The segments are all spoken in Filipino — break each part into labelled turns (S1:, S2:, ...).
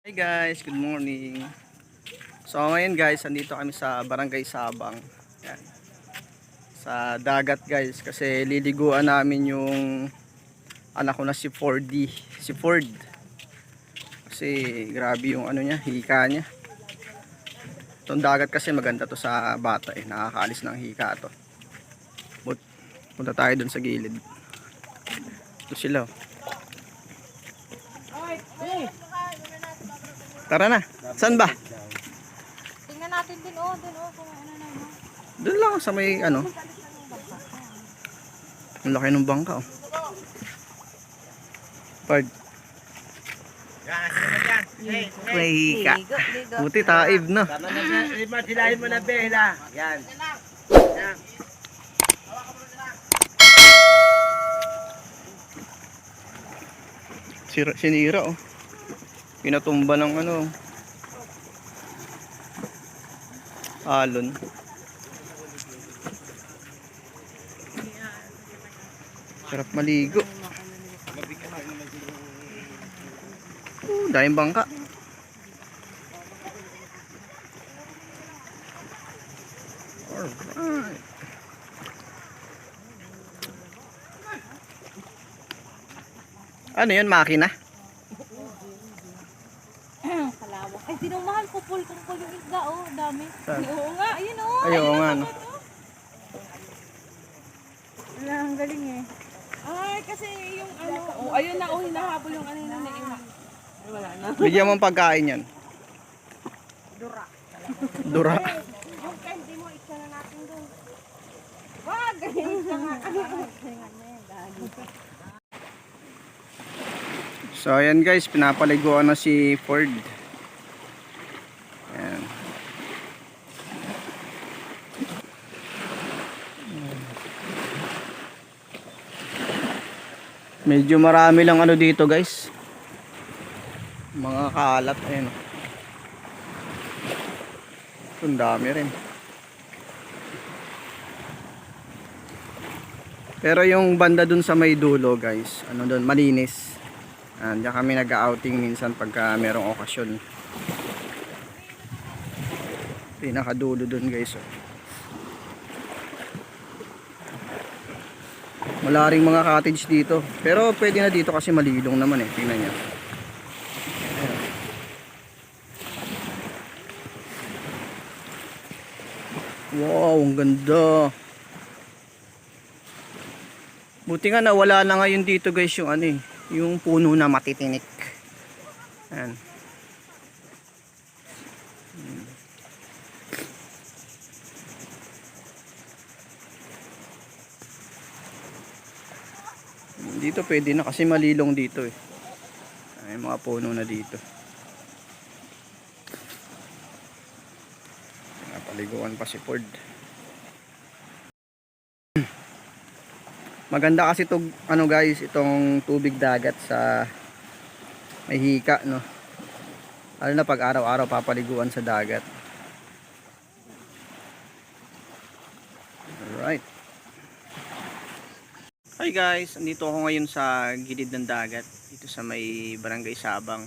S1: Hey guys, good morning. So ngayon guys, andito kami sa Barangay Sabang. Yan. Sa dagat guys kasi liliguan namin yung anak ko na si 4D, si Ford. Kasi grabe yung ano niya, hika niya. Itong dagat kasi maganda to sa bata eh, nakakaalis ng hika to. But, punta tayo dun sa gilid. Ito sila. oh. Tara na. Saan ba?
S2: Tingnan natin din, oh, dun, oh, kung ano na, no?
S1: Doon lang sa may ano. Ang laki ng bangka oh. Pag may hika. Buti taib no.
S3: Tama na silahin mo na behla. Yan. Yan.
S1: Sira, sinira oh. Pinatumba ng ano. Alon. Sarap maligo. Oh, daming bangka. Ano yun, makina?
S2: Kalawak. Ay, dinumahal ko, pul, kung pul yung isda, oh, dami.
S1: Saan?
S2: Oo nga, ayun, oh.
S1: Ay, oo nga, no.
S2: Wala, ang galing eh. Ay, kasi yung ano, oh, ayun na, oh, hinahabol yung ano na Ay, wala na.
S1: Bigyan mo ng pagkain yan.
S2: Dura.
S1: Dura.
S2: Yung candy mo, isa na natin doon. Wag! Isa nga. Tingnan niya yan, dali.
S1: So ayan guys, pinapaliguan na si Ford. Ayan. Medyo marami lang ano dito guys. Mga kalat. Ito, Ang dami rin. Pero yung banda dun sa may dulo guys, ano dun, malinis. Ah, diyan kami nag-outing minsan pagka merong okasyon. Pinakadulo dun guys. Oh. Wala ring mga cottage dito. Pero pwede na dito kasi malilong naman eh. Tingnan nyo. Wow, ang ganda. Buti nga nawala na ngayon dito guys yung ano eh, yung puno na matitinik. Ayan. Dito pwede na kasi malilong dito eh. Ay mga puno na dito. Napaliguan pa si Ford. Maganda kasi to ano guys, itong tubig dagat sa may hika no. Lalo na pag araw-araw papaliguan sa dagat. Alright. Hi guys, andito ako ngayon sa gilid ng dagat dito sa may barangay Sabang.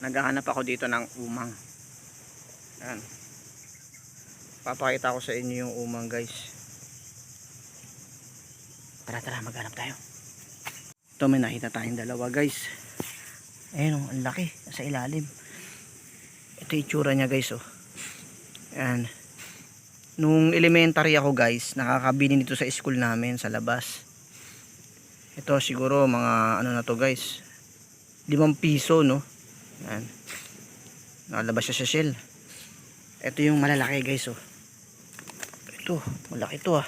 S1: Naghahanap ako dito ng umang. Yan. Papakita ko sa inyo yung umang guys. Tara tara maghanap tayo. Ito may nakita tayong dalawa guys. Ayun oh, ang laki sa ilalim. Ito itsura niya guys oh. Yan. Nung elementary ako guys, nakakabili nito sa school namin sa labas. Ito siguro mga ano na to guys. 5 piso no. Yan. Nakalabas siya sa shell. Ito yung malalaki guys oh. Ito, malaki to ah.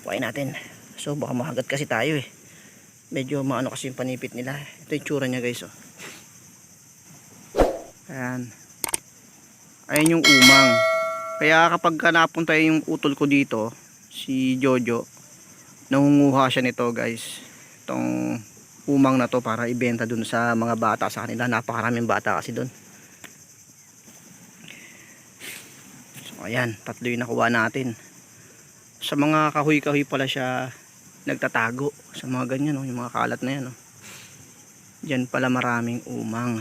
S1: Kuhain natin. So baka mahagat kasi tayo eh. Medyo maano kasi yung panipit nila. Ito yung tsura niya guys oh. Ayan. Ayan yung umang. Kaya kapag ka napunta yung utol ko dito, si Jojo, nangunguha siya nito guys. Itong umang na to para ibenta dun sa mga bata sa kanila. Napakaraming bata kasi dun. So ayan, tatlo yung nakuha natin. Sa mga kahoy-kahoy pala siya nagtatago sa mga ganyan, no? yung mga kalat na yan. No? Diyan pala maraming umang.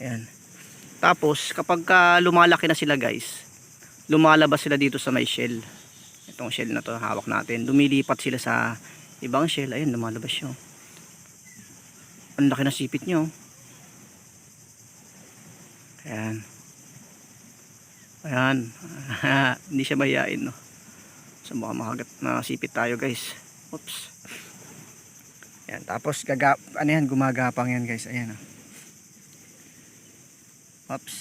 S1: Ayan. Tapos, kapag ka lumalaki na sila guys, lumalabas sila dito sa may shell. Itong shell na to hawak natin. Lumilipat sila sa ibang shell. Ayun, lumalabas siya. oh. Ang laki na sipit niyo. Ayan. Ayan. Hindi siya mayain, no. So, baka makagat na sipit tayo, guys. Oops. Ayan. Tapos, gaga ano yan, gumagapang yan, guys. Ayan, oh. Oops.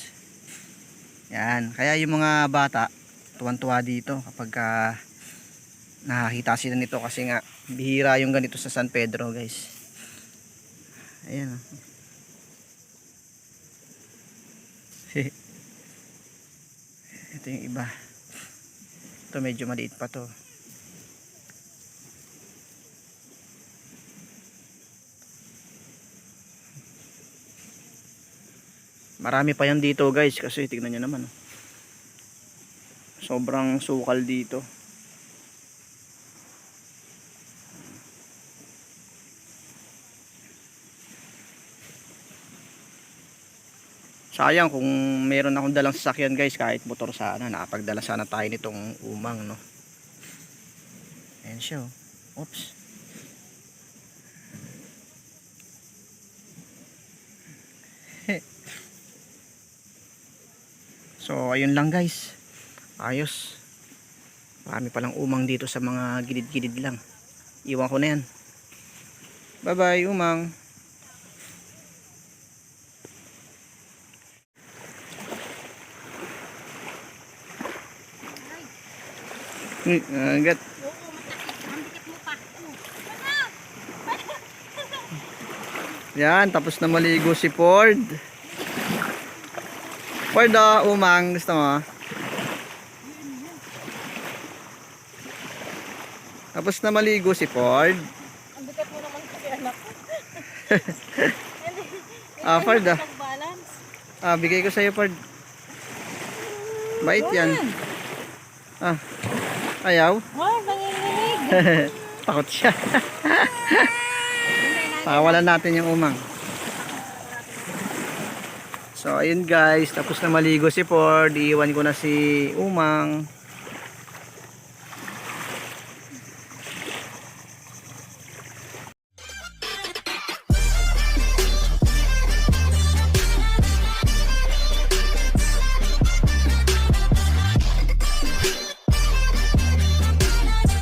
S1: Yan. Kaya yung mga bata, tuwan-tuwa dito kapag ka nakakita sila nito kasi nga bihira yung ganito sa San Pedro guys. Ayan. oh. Ito yung iba. Ito medyo maliit pa to. Marami pa yan dito guys kasi tignan nyo naman. oh. Sobrang sukal dito. Sayang kung meron akong dalang sasakyan guys kahit motor sana nakapagdala sana tayo nitong umang no. Ayan siya oh. Oops. So ayun lang guys. Ayos. Marami palang umang dito sa mga gilid-gilid lang. Iwan ko na yan. Bye bye umang. Hmm, agad. Yan, tapos na maligo si Ford. Ford, oh, umang. Gusto mo? Tapos na maligo si Ford.
S2: Ang bigat mo naman kasi anak.
S1: Ah, Ford, ah. Ah, bigay ko sa'yo, Ford. Bait yan. Ah, ayaw.
S2: Wow, nanginginig.
S1: Takot siya. Pakawalan natin yung umang. So, ayun guys. Tapos na maligo si Ford. Iiwan ko na si umang.